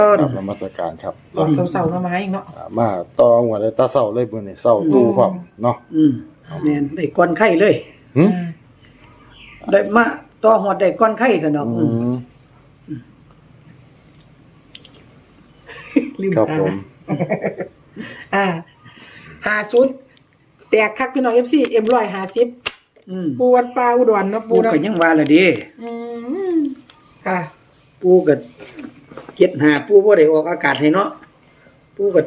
ครับนมัสการครับออกเสาๆมาไม้อีกเนาะอ่ามาต่อหัวเลยตาเศร้าเลยมื้อนี้เศร้าดูพร้อมเนาะอืมแม่นได้ก้อนไข่เลย หึได้มาต่อหอดได้ก้อนไข่ซะดอกอืมลืมครับตาผม อ่าหาชุดแตกคักพี่น้องเอฟซีเอ็มร้อยหาสิบอืมปูวัดปลาอุดรเนาะปูปูเนาะก็ยังว่าละเดิอืมค่ะปูก็ เจ็ดหาปูบ่ได้ออกอากาศให้เนาะปูก็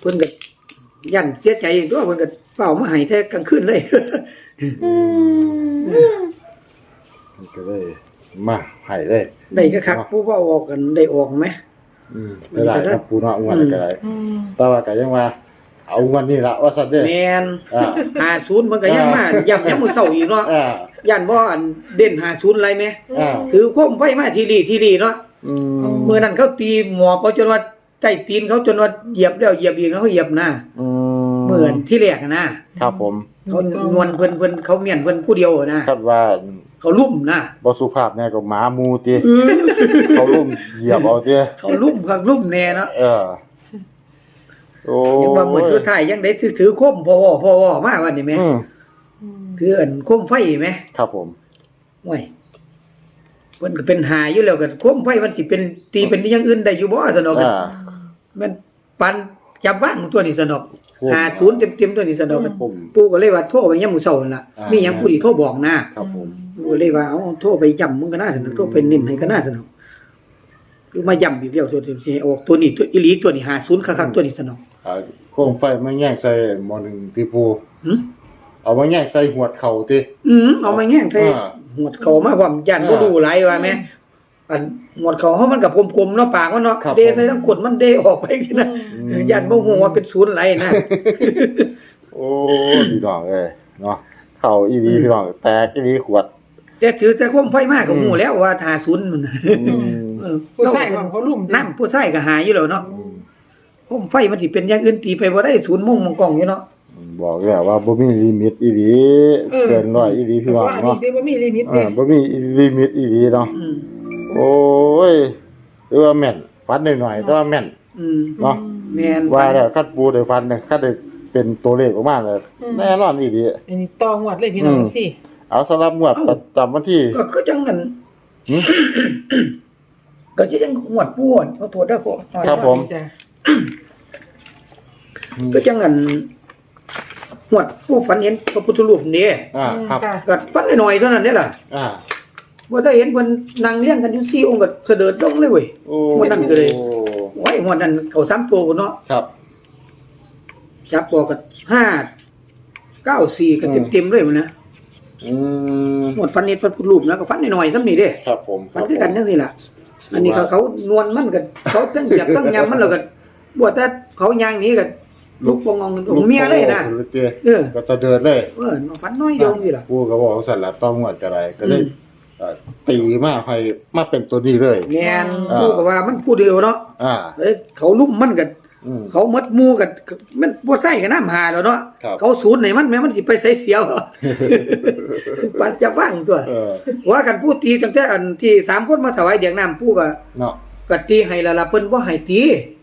เพิ่นก็ยันเสียใจอีกด้วยเพิ่นก็เฝ้ามาให้แต่กลางคืนเลยมันก็เลยมาให้เลยได้ก็คักปูว่าออกกันได้ออกไหมอืมได้ได้ครับปูเนาะงวดก็ได้อืมแต่ว่าก็ยังว่า เอางวดนี้ละว่าซั่นเด้อแม่นอ่าหาศูนย์มันก็ยังมาย่ำยังมื้อเช้าอีกเนาะอ่ายันบ่อันเด่นหาศูนย์อะไรไหมอ่าถือโคมไฟมาทีรีทีรีเนาะ อืมเมื่อนั้นเขาตีหมอบเอาจนว่าใต้ตีนเขาจนว่าเหยียบแล้วเหยียบอีกแล้วเขาเหยียบหน้าอืเหมือนที่แรกอะนะครับผมเขานวลเพิ่นเพิ่นเขาเมียนเพิ่นผู้เดียวอะนะคาดว่าเขาลุ่มนะบ่สุภาพแน่ก็หมาหมูติเออเขาลุ่มเหยียบเอาติเขาลุ่มข้างลุ่มแน่เนาะเออโอ้ยังว่าเหมือนสุดท้ายยังได้ถือถือโคมพอวอพอวอมาวันนี้แหมอืมถืออันโคมไฟไหมครับผมโอ้ย เพิ่นก็เป็นหาอยู่แล้วก็โคมไฟมันสิเป็นตีเป็นอยังอื่นได้อยู่บ่สนอกอ่า มันปันจับว่างตัวนี้สนอกโอ้หาศูนย์เต็มๆตัวนี้สนอกผมปู่ก็เลยว่าโทรไปยามมื้อเช้านั่นล่ะอ่ามี มีหยังผู้ที่โทรบอกนะครับผม ปู่ก็เลยว่าเอาโทรไปย้ำมึงก็น่าสนุกโทรไปเน้นให้ก็น่าสนุกคือมาย้ำอีกแล้วตัวที่ออกตัวนี้ตัวอีหลีตัวนี้50คักๆตัวนี้สนุกอ่าโคมไฟมาแย่งใส่หมอหนึ่งที่ปูหึเอามาแย่งใส่หวดเข่าติ อืมเอามาแง่งใส่อ่า หมวดเขามาพร้อมยันบ่อ่าดูหลายว่าแม่อันหมวดเขาเฮามันก็กลมๆเนาะปากมันเนาะครับเดใส่ทั้งขนมันเดออกไปที่นะอืมยันบ่ฮู้ว่าเป็นศูนย์ไหลนะโอ้พี่น้องเอ้ยเนาะเข่าอีดีพี่น้องแตกอีดีขวดแต่ถือแต่คมไฟมากก็ฮู้แล้วว่าทาศูนย์มันอืมเออผู้ชายของเขาลุ่มน้ำผู้ชายก็หายอยู่แล้วเนาะอืมคมไฟมันสิเป็นอย่างอื่นตีไปบ่ได้ศูนย์มงมงกล้องอยู่เนาะ บอกแล้วว่าบ่มีลิมิตอีดีเกินร้อยอีดีพี่น้องว่าเนาะดีว่ามีลิมิตเอเด้อบ่มีลิมิตอีดีเนาะอืมโอ้ยหรือว่าแม่นฟันหน่อยๆแต่ว่าแม่น อืมเนาะ แม่นว่าแล้วคัดปูได้ฟันเนี่ยคัดได้เป็นตัวเลขออกมาเลยแน่นอนอีดีอันนี้ตองวดเลยพี่น้องอืม สิเอาสำหรับงวดประจำวันที่ ก็คือจังนั้นหืม ก็จะยังหวดปวดเอาโทษได้อพวกครับผม จ้ะก็จังนั้น หวดผู้ฝันเห็นพระพุทธรูปนี่อ่าครับค่ะก็ฝันหน่อยๆเท่านั้นนี่ล่ะอ่าว่าได้เห็นเพิ่นนั่งเลี้ยงกันอยู่สี่องค์ก็เสด็จลงเลยเว้ย โอ้วันนั้นก็เลย โอ้ยงวดนั้นเขาสามตัวพุ่นเนาะครับจับบอกก็ห้าเก้าสี่ก็เต็มๆเลยมันนะอืมหมดฟันนี่ฟันพูดรูปนะก็ฟันหน่อยๆซ้ำนี่เด้ ครับผมฟันคือกันจังซี่ล่ะ อันนี้เขาเขานวลมันก็เขาตั้งจับตั้งยำมันแล้วก็บวชแต่เขาย่างหนี้ก็ ลูกปองงองของเมียเลยนะลูกเตี้ยเออ ก็จะเดินเลยเออฟันน้อยเดียวนี่ล่ะปูก็บอกว่าสั่นละต้องงวดก็ได้ก็เลยอืมเอ่อตีมาให้มาเป็นตัวนี้เลยแม่นอ่าผู้ก็ว่ามันผู้เดียวเนาะอ่า เอ้ยเขาลุ่มมันก็อืม เขามัดหมู่ก็มันบ่ใส่กับน้ำหาแล้วเนาะครับ เขาศูนย์ไหนมันแม่มันสิไปใส่เสียว ปันจะว่างตัว เออว่ากันผู้ตีตั้งแต่อันที่สามคนมาถวายเดียงน้ำผู้ก็เนาะก็ตีให้และละเพิ่นบ่ให้ตี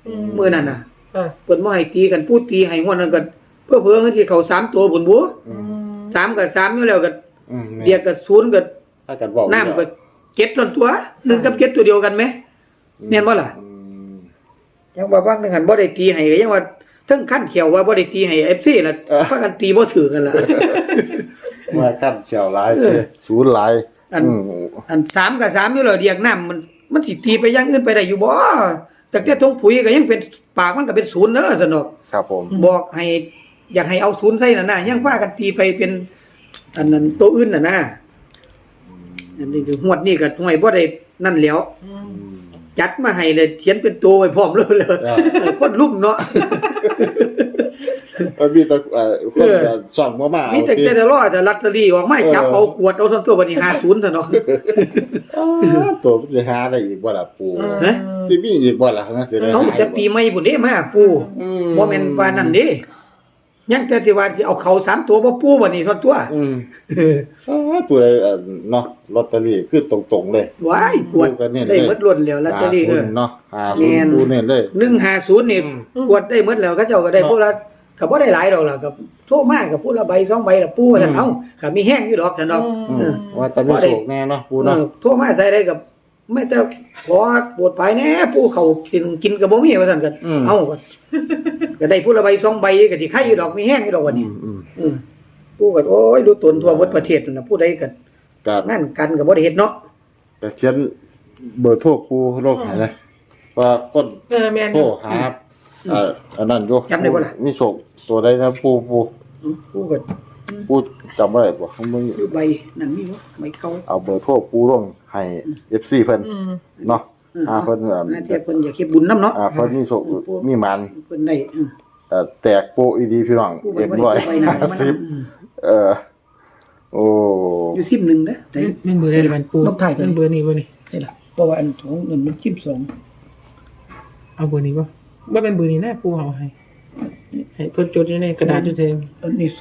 อืมื้อนั้นน่ะ ค่ะเพิ่นบ่ให้ตีกันผู้ตีให้งวดนั้นก็เพื่อเพื่อให้ที่เขาสามตัวพุ่นบ่อือืมมสามกับสามอยู่แล้วก็อืมเดียกกับศูนย์ก็ถ้ากันบอกน้ำก็เจ็ดตัวตัวหนึ่งกับเจ็ดตัวเดียวกันไหมแม่นบ่ล่ะอืมยังว่าบางนึงหันบ่ได้ตีให้ก็ยังว่าทั้งขั้นเขียวว่าบ่ได้ตีให้ FC น่ะพากันตีบ่ถือกันล่ะว่าขั้นเฉียวหลายเออศูนย์หลายอันอืมอันสามกับสามอยู่แล้วเดียกน้ำมันมันสิตีไปอย่างอื่นไปได้อยู่บ่ แต่แต่ทงปุ๋ยก็ยังเป็นปากมันก็เป็นศูนย์เด้อสนอกครับผม บอกให้ อยากให้เอาศูนย์ใส่น่ะนะยังว่ากันตีไปเป็น อันนั้นตัวอื่นน่ะนะอันนี้คือหวดนี่ก็ห่วยบ่ได้นั่นแล้วอืมอืมจัดมาให้เลยเขียนเป็นตัวไว้พร้อมเลยเลยอ่าคนลุ่มเนาะ เออมีแต่เอ่อคนเออส่องมามามีเอาแต่ที่แต่รอแต่ลอตเตอรี่ออกมาจับเอากวดเอาทั้งตัวบัดนี้50ซะเนาะตัวมันจะหาได้อีกบ่ล่ะปูฮะที่มีอีกบ่ล่ะนะสิได้เขาหาจะปีใหม่พุ่นเด้มาปู่อืบ่แม่นว่านั่นเด้ยังแต่สิว่าสิเอาเขาสามตัวบ่ปูบ่นี่ทอดตัว อืมเอออ้าวผู้ใดเอ่อเนาะลอตเตอรี่คือตรงๆเลยว้ายปวดปูก็เน้นเลยได้หมดล้วนแล้วลอตเตอรี่เออ50เนาะแม่น50ปูเน้นเลย150นี่อืมปวดได้หมดแล้วเขาเจ้าก็ได้เนาะพวกละ ก็บ่ได้หลายดอกล่ะก็โทรมาก็พูดละใบสองใบละปูว่าซั่นอืมเอ้าก็มีแห้งอยู่ดอกซั่นดอกอืเอมอว่าแต่ไม่โศกแน่เนาะปูเอเนาะอโทรมาใส่ได้กับไม่แต่ขอปวดภายแน่ปูเขากินกินก็บ่มีว่าซั่นก็อืมเอ้าก็ก็ได้พูดละใบสองใบก็สิไข่อยู่ดอกมีแห้งอยู่ดอกวันนี้อืมอืมปูก็โอ้ยดูตนทั่วหมดประเทศนั่นน่ะผู้ใดก็ก็งานกันก็บ่ได้เฮ็ดเนาะก็เขียนเบอร์โทรปูโรคให้เลยว่าคนเออแม่นโทรหาเอ่ออันนั้นอยู่จำได้บ่ล่ะ มีโศกตัวใดนะปูปูอืมปูก็ปูจำบ่ได้บ่มึงอยู่ใบนั่นมีวะใบเก่า เอาเบอร์โทรปูลงให้ FC เพิ่นอืม เนาะเอออ่าเพิ่นเอ่ออาเทียเพิ่นอยากเฮ็ดบุญนํเนาะ อ่าเพิ่นมีโศกมีมันเพิ่นได้อืมเอ่อแตกโปะอีดีพี่น้องปูเอ็มบ่ร้อยได้ไปหน้ามันสิบอืมเออโอ้อยู่ซิมหนึงเด้อได้นี่เบอร์อะไรมันปูนกไทยตัวนี้มันเบอร์นี้เบอร์นี้ได้ล่ะเพราะว่าอันของเงินมันจิ้มสองเอาเบอร์นี้ป่ะ ว่าเป็นเบอร์นี้แน่ปูเอาให้ให้เพิ่นจดอยู่ในกระดาษจุดเทม อันนี้0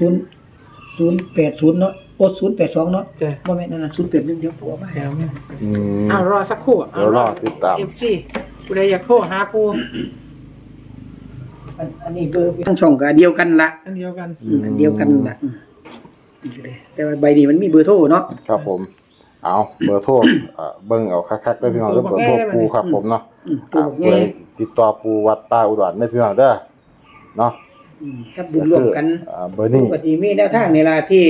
080เนาะโอ้082เนาะจ้ะบ่แม่นนั่นน่ะ081เดี๋ยวปูเอามาให้แล้วแม่อืมเอารอสักครู่เดี๋ยวรอติดตาม เอฟซีผู้ใดอยากโทรหาปูอันอันนี้เบอร์ทั้งช่องก็เดียวกันละอันเดียวกัน อืม อันเดียวกันละอืมแต่ว่าใบนี้มันมีเบอร์โทรเนาะครับผม เอาเบอร์โทรเอ่อเบิ่งเอาคักๆได้อพี่น้องเด้อเบอร์โทรปูครับผมเนาะอืมตัวอ่าบอกผู้ไงใดติดต่อปูวัดป้าอุดรได้อพี่น้องเด้อเนาะอืมกับบุญร่วมกันอ่าเบอร์นี้ปกติมีแนวทางในลาที่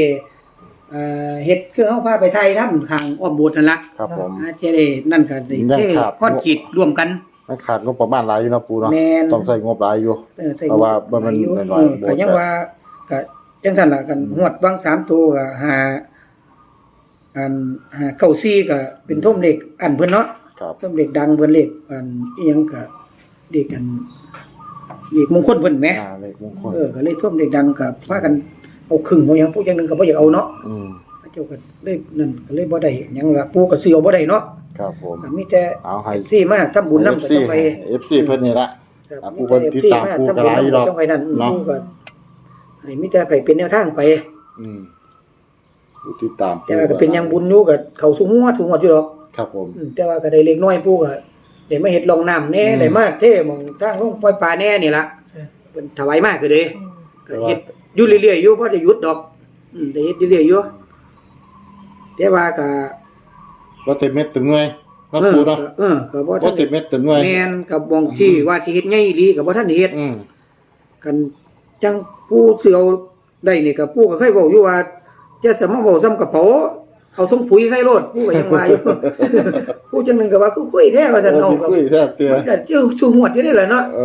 เอ่อเฮ็ดคือเฮาพาไปไทยทำทางอ้อมโบสถ์นั่นล่ะครับผม อาเจได้นั่นก็ได้ยังเทขาดคอนกรีตร่วมกัน ไม่ขาดงบประมาณหลายอยู่เนาะปูเนาะแม่น ต้องใช้งบหลายอยู่ เออใส่เพราะว่ามันมันอยู่น้อยๆเก็ยังว่าก็จังซั่นล่ะกันฮวดบางสามตัวก็หา อันหาเก้าซี่ก็เป็นท่มเหล็กอันเพิ่นเนาะครับท่มเหล็กดังเพิ่นเหล็กอันอีหยังก็เด็กกันเด็กมงคลเพิ่นแหมอ่าเลขมงคลเออก็เลยท่วมเด็กดังกับพากันเอาครึ่งเอาหยังผู้อย่างหนึงก็บ่อยากเอาเนาะอืมพระเจ้าก็เลยนั่นก็เลยบ่ได้หยังล่ะปู่ก็ซื้อเอาบ่ได้เนาะครับผมก็มีแต่เอาให้ ซี่มาทำบุญนำก็ FC ต้องไป FC เพิ่นนี่ละ ครับอะมีผู้แต่คนติด FC ตามมาปู่ทำก็บุญหลายอยู่นำดอกต้องไปนั่นเนาะปู่ก็ให้มีแต่ไปเป็นแนวทางไป อืม ผู้ติดตามแต่ว่าก็เป็นหยังบุญอยู่ก็เข้าสู่หัวสู่หัวอยู่ดอกครับผมอืมแต่ว่าก็ได้เล็กน้อยปู่ก็ได้มาเฮ็ดรองน้ำแน่อืมได้มาเท่หมองทางลงปล่อยปลาแน่นี่ล่ะเพิ่นถวายมากก็เด้ก็เฮ็ดอยู่เรื่อยๆอยู่บ่ได้หยุดดอก อืมได้เฮ็ดเรื่อยๆอยู่แต่ว่าก็ว่าเต็มเม็ดถึงหน่วยเนาะเออปูเนาะเออก็บ่ทัว่านเต็มเม็ดถึงหน่วยแม่นก็บ่งที่ว่าสิเฮ็ดใหญ่อีหลีก็บ่ทันได้เฮ็ด อืมกันจังผู้สิเอาได้นี่ก็ผู้ก็เคยเว้าอยู่ว่า จะสมาเว้าซ้ำกระเป๋าเอาถุงปุ๋ยใส่รถผู้ก็ยังว่าอยู่ ผู้จังหนึงก็ว่าคือคุยแท้ว่าซั่นเอาโอ้ก็คุยแท้เตือมันก็ชื่อชูหวดอยู่นี่แหละเนาะเอ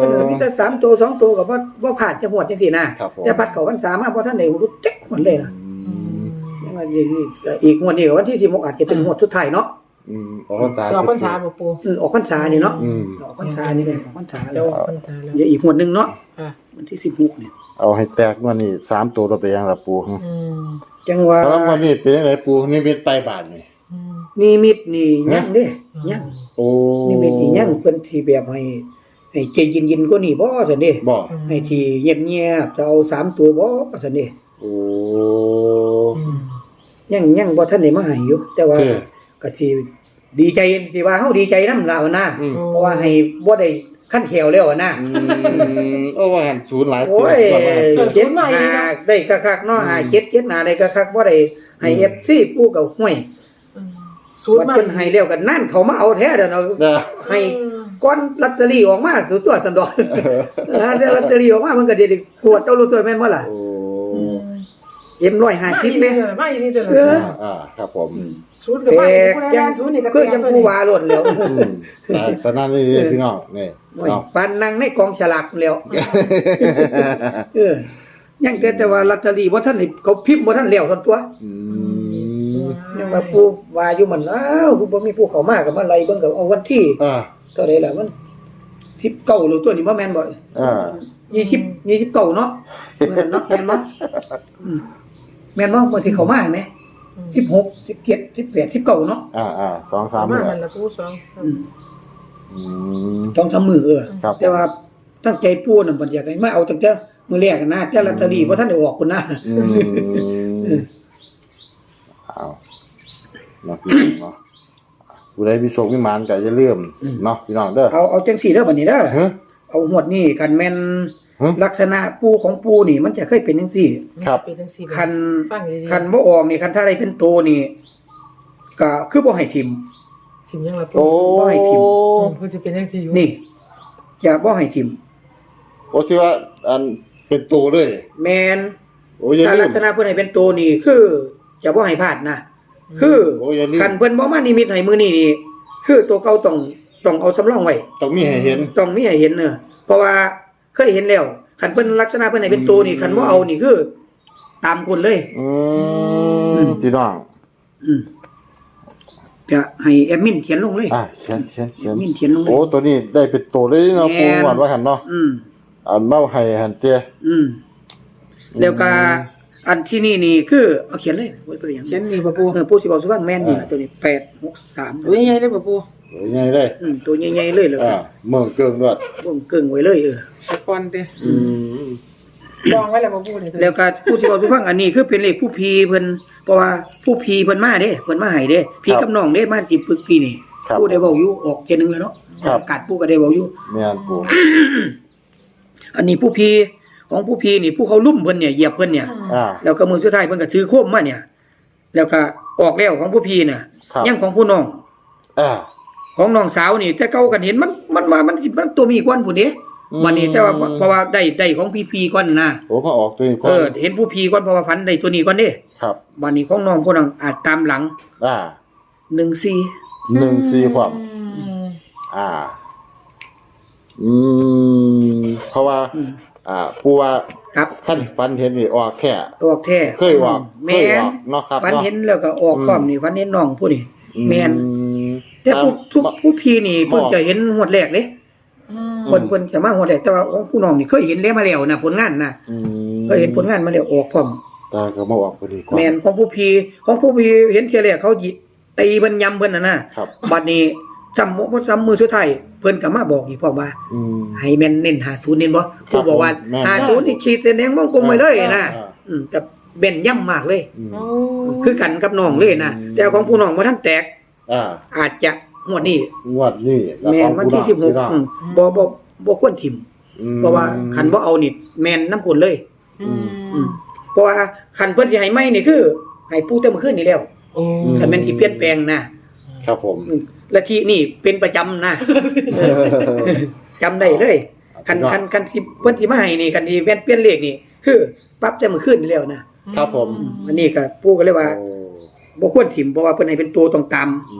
เอออมีแต่สามตัวสองตัวก็บ่บ่ผ่านจะหวดจังซี่นะครับผมแต่พัดเข้าพรรษามาบ่ทันได้รู้จักหมดเลยนะอืมยังว่าอย่างนี้ก็อีกงวดนี้ก็วันที่16อาจจะเป็นงวดสุดท้ายเนาะอืมออกพรรษาสอบพรรษาบ่ปูอืมออกพรรษานี่เนาะอืมออกพรรษานี่เลยออกพรรษาเจ้าแล้วพรรษาแล้วเดี๋ยวอีกงวดหนึงเนาะอะ วันที่16เนี่ย เอาให้แตกงวันนี้สามตัวเราไปยังละปูอืมจังว่าแล้วงวันนี้เป็นยังไงปูนี่เป็นไปบาทนี่ อืม นิมิตนี่ยังเด้ยังโอ้นิมิตนี่ยังเพิ่นที่แบบให้ให้ใจเย็นๆกว่านี้บ่ซั่นเด้บ่ให้ที่เงียบๆจะเอาสามตัวบ่ซั่นเด้โอ้ อืมยังยังบ่ทันได้มาให้อยู่แต่ว่าคือก็สิดีใจสิว่าเฮาดีใจนำล่ะว่านะอืม เพราะว่าให้บ่ได้ ขั้นแขวแล้วอะนะอืมโอ้ว่าหันศูนย์หลายตัวโอ้ยว่าว่าหันตัวเจ็ดหาได้คักๆเนาะหาเจ็ดเจ็ดหาได้คักๆบ่ได้ให้อืม FC ผู้ก็ห้วยอืมสูตรวัดใหม่เพิ่นให้แล้วก็นั่นเขามาเอาแท้เด้อเนาะเด้อให้ก้อนลอตเตอรี่ออกมาตัวตัวสันดอกฮะแต่ลอตเตอรี่ออกมามันก็เด็ดกวดเจ้ารู้ตัวแม่นบ่ล่ะโอ้อืม เอ็มร้อยห้าไม่สิบดีแม่เลยไม่ดีเลยเอออ่าครับผมสูตรกับแตไม่กคนละยัด้างนสูตรนี่ก็คือยังผู้ว่าโลดแล้วอืมแต่สนั่นนี่พี่น้องนี่โอ้ยเนาะปานนั่งในกองฉลากแล้วเออยังแต่แต่ว่าลอตเตอรี่บ่ทันได้เขาพิมพ์บ่ทันแล้วซั่นตัวอืมยังว่าผู้ว่าอยู่มันอ้าวผู้บ่มีผู้เข้ามาก็มาไล่เบิ่งก็เอาวันที่อ่าเท่าใดล่ะมัน19หรือตัวนี้บ่แม่นบ่อ่า20 29เนาะเมื่อนั้นเนาะแม่นบ่อืม แม่นบ่บ่ที่เข้ามาเห็นไหมสิบหกสิบเจ็ดสิบแปดสิบเก้าเนาะอ่าอ่าสองสาสามมเนี่มายมันละกูสองอืมอืมต้องทำมือเออครับแต่ว่าตั้งใจปูน่ะบัดอยากให้มาเอาตั้งแต่มื้อแรกอะนะแต่ลอตเตอรี่บ่ทันได้ออกพุ่นนะอืมเอาเนาะพี่น้องเนาะผู้ใดมีโชคมีหมานก็อย่าลืมเนาะพี่น้องเด้อเอาเอาจังซี่เด้อบัดนี้เด้อฮะเอาหวดนี่กันแม่น ฮะลักษณะปูของปูนี่ มันจะเคยเป็นจังซี่ ครับ เป็นจังซี่คันฟังดีๆ คันบ่ออกนี่คันถ้าได้เป็นโตนี่ก็คือบ่ให้ทิม ทิมยังละโอ้บ่ให้ทิมอืมเพิ่นสิเป็นจังซี่อยู่นี่ จะบ่ให้ทิม โอ้ที่ว่าอันเป็นตัวเลย แมนโอ้อย่าถ้าลืลัม กษณะเพิ่นให้เป็นโตนี่คือ จะบ่ให้พลาดนะคือโอ้อย่าลืม คันเพิ่นบ่มานิมิตให้มื้อนี้นี่คือตัวเก่าต้องต้องเอาสำรองไว้ ต้องมีให้เห็น ต้องมีให้เห็นเนอะเพราะว่า เคยเห็นแล้วคันเพิ่นลักษณะเพิ่นให้เป็นโตนี่คันบ่เอานี่คือ ตามคนเลย อืมพี่น้องอืมจะให้แอดมินเขียนลงเลยอะเขียนเขียนเขีแอยนดมินเขียนลงเลโอ้ยตัวนี้ได้เป็นตัวเลยเนาะแม่ปูน หวานว่าหันเนาะอืม อันเมาให้หันเตี้ยอืม แล้วก็อันที่นี่นี่คือเอาเขียนเลยไว้เป็นอย่างเขียนนี่บ่ปูเออผู้สิบอกสุวรรณแม่นนี่ล่ะตัวนี้แปดหกสามตัวใหญ่ๆเลยบ่ปู โอ้ยไงได้อืมตัวใหญ่ๆเลยเลยอ่าเมืองเกิงด้วยบ่งเกิ่งไว้เลยเออตะกอนติอืมลองไว้แล้วบ่ปูนี่แล้วก็ผู้สิบอกสุวรรณอันนี้คือเป็นเลขผู้พีเพิ่นเพราะว่าผู้พีเพิ่นมาเด้เพิ่นมาให้เด้พี่กับน้องเด้มาจิปึกพี่นี่ครับ ผู้ได้เว้าอยู่ออกเจยหนึงแล้วเนาะครับ กัดผู้ก็ได้เว้าอยู่ แม่นปูอันนี้ผู้พีของผู้พีนี่ผู้เขาลุ่มเพิ่นเนี่ยเหยียบเพิ่นเนี่ย อ่า แล้วก็มือสุดท้ายเพิ่นก็ถือโคมมาเนี่ย แล้วก็ออกแล้วของผู้พีน่ะครับ ยังของผู้น้อง อ่า ของน้องสาวนี่ แต่เก่ากันเห็นมันมันมามันสิมันตัวมีกวนผู้นี้อืมวันนี้แต่ว่าเพราะว่าได้ได้ของพี่พีก่อนนะโอ้มาออกตัวนี้ก่อเอนอเห็นผู้พีก่อนเพราะว่าฝันได้ตัวนี้ก่อนเด้ครับวันนี้ของน้องผู้น้องอาจตามหลัง อ่า14หนึ่งสี่ความอืมอ่า อืมเพราะว่าอืมอ่าปูว่าครับขั้นฟันเห็นนี่ออกแค่ออกแท้เคยออกแม่เคยอนอกเนาะครับฝันเนาะเห็นแล้วก็ออกอืมพร้อมนี่ฝันเห็นน้องผู้นี่แม่นอืม แต่ผู้ทุกตามผู้พีนี่เพิ่นบอกจะเห็นหวดแรกเด้อืมเพิ่นเพิ่นจะมาหวดแรกแต่ว่าของผู้น้องนี่เคยเห็นแล้วมาแล้วนะผลงานนะอืมเคยเห็นผลงานมาแล้วออกพร้อมตาก็มาออกพอดีกว่าแมนของผู้พีของผู้พีเห็นเทียแรกเขาหยิตีเพิ่นยำเพิ่นน่ะนะครับบัดนี้จำบ่จำมือสุดท้ายเพิ่นก็มาบอกอีกพร้อมว่าอืมให้แม่นเน้น50เน้นบ่ผู้บอกว่าแม่น50นี่ขีดเส้นแดงวงกลมไว้เลยนะอ่าอืมแต่เบ่นย่ำมากเลยอืมโอ้คือกันกับน้องเลยนะอืมแต่ของผู้น้องบ่ทันแตก อ่าอาจจะงวดนี้งวดนี้ล้วแม่นวันที่ของผู้16น้องอืมบ่บ่บ่ควรถิ่มอืมเพราะว่าคันบ่เอานี่แม่นน้ำกลเลยอืมอืมเพราะว่าคันเพิ่นสิให้ใหม่นี่คือให้ผู้แต่เมื่อคืนนี่แล้วโอ้คันแม่นสิเปลี่ยนแปลงนะครับผมอืมและที่นี่เป็นประจำนะจำได้เลยคันคันคันที่เพิ่นสิมาให้นี่คันที่แม่นเปลี่ยนเลขนี่คือปรับแต่มื้อคืนนี่แล้วนะครับผมอันนี้ก็ปู่ก็เลยว่าโอ้ บ่ควรถิ่มเพราะว่าเพิ่นให้เป็นตัวต้องตามอื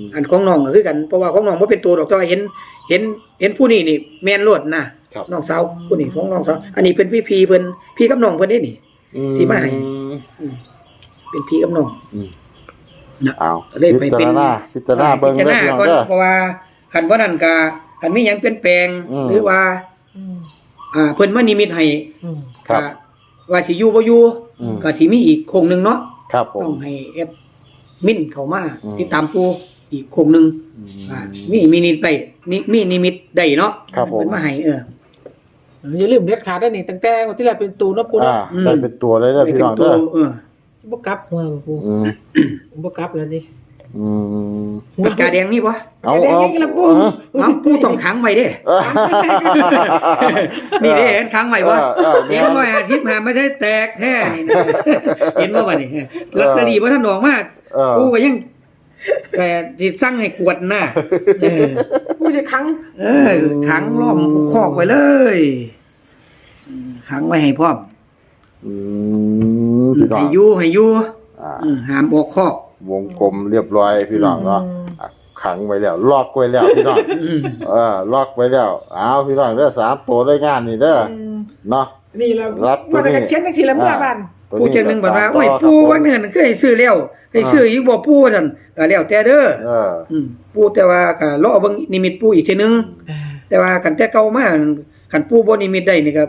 มอันของน้องก็คือกันเพราะว่าของน้องบ่เป็นตัวดอกแต่ว่าเห็น เห็นเห็นผู้นี้นี่ แม่นโลดนะครับ น้องสาวผู้นี้ของน้องสาวอันนี้เป็นพี่พีเพิ่นพี่กับน้องเพิ่นเด้นี่ ที่มาให้ อืมเป็นพี่กับน้องอืม นะเอาเลยไปพิเป็จานรณาพิจารณาเบิ่งพิจารเด้อณาพี่น้องก่อนเด้อ เพราะว่าคันบ่นั้นก็คันมีหยังเปลี่ยนแปลง อืม หรือว่า อืมอ่าเพิ่นมานิมิตให้อืม ครับ ก็ว่าสิอยู่บ่อยู่อืม ก็สิมีอีกโครงหนึงเนาะ ครับผม ต้องให้แอดมินเข้ามาอืม ติดตามผู้อีกโครงหนึงอืม อ่ามีมีนิมิตได้มีมีนิมิตได้เนาะครับผม เพิ่นมาให้เออ อย่าลืมเด็ดขาดได้อนี่ตั้งแต่วันที่แรกเป็นตูนเนาะปูอ่าเนาะได้เป็นตัวเลยเด้อได้พี่เป็นน้องตัเด้วอเออ บ่กลับหัวบ่ปูอืมบ่กลับแล้วดิ อืมหัวปากกาแดงมีบ่เอาแดงเอานี่ละปูเออเอ้าผู้ต้องขังไว้เด้เออนี่เด้เห็นขังไว้บ่เออเออเห็นบ่อาทิตย์มาไม่ใช่แตกแท้นี่นะเห็นบ่บัดนี้ลอตเตอรี่บ่ทันออกมาเออกูก็ยังแต่สิสั่งให้กวดหน้าเออ ปูจะขังเออขังล้อมคอกไว้เลยอืมขังไว้ให้พร้อมอืมพี่น้อให้งอยู่ให้อยู่อ่าอืมห้ามออกคอก วงกลมเรียบร้อยพี่น้องเนาะอะขังไว้แล้วล็อกไว้แล้วพี่น้องอืมเออล็อกไว้แล้วเอาพี่น้องเด้อสามตัวได้งานนี่เด้ออืมเนาะ นี่ละรับตัวมันนี้ก็เขียนจังซี่ละเมื่อบ้าน ตัวผู้เจ้าหนึงบอกว่าตมโอ้ยต่ปู่ครับว่าเนื่นคือให้ซื้อแล้วให้ซื้ออีกบ่ปู่ว่าซั่นก็แล้วแต่เด้อเออ อืมปู่แต่ว่าก็รอเบิ่งนิมิตปู่อีกทีนึงอ่าแต่ว่ากันแต่เก่ามาคันปู่บ่นิมิตได้นี่ก็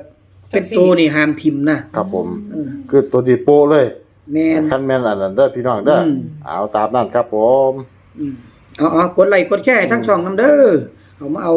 เป็นตัวนี่ห้ามทิมนะครับผม เออคือตัวดีโปเลย แม่นคันแม่นอันนั้นเด้อพี่น้องเด้ออม เอาตามนั้นครับผม อืมเอาเอากดไลค์กดแชร์ให้ทั้งช่องนํเด้อเอามาเอา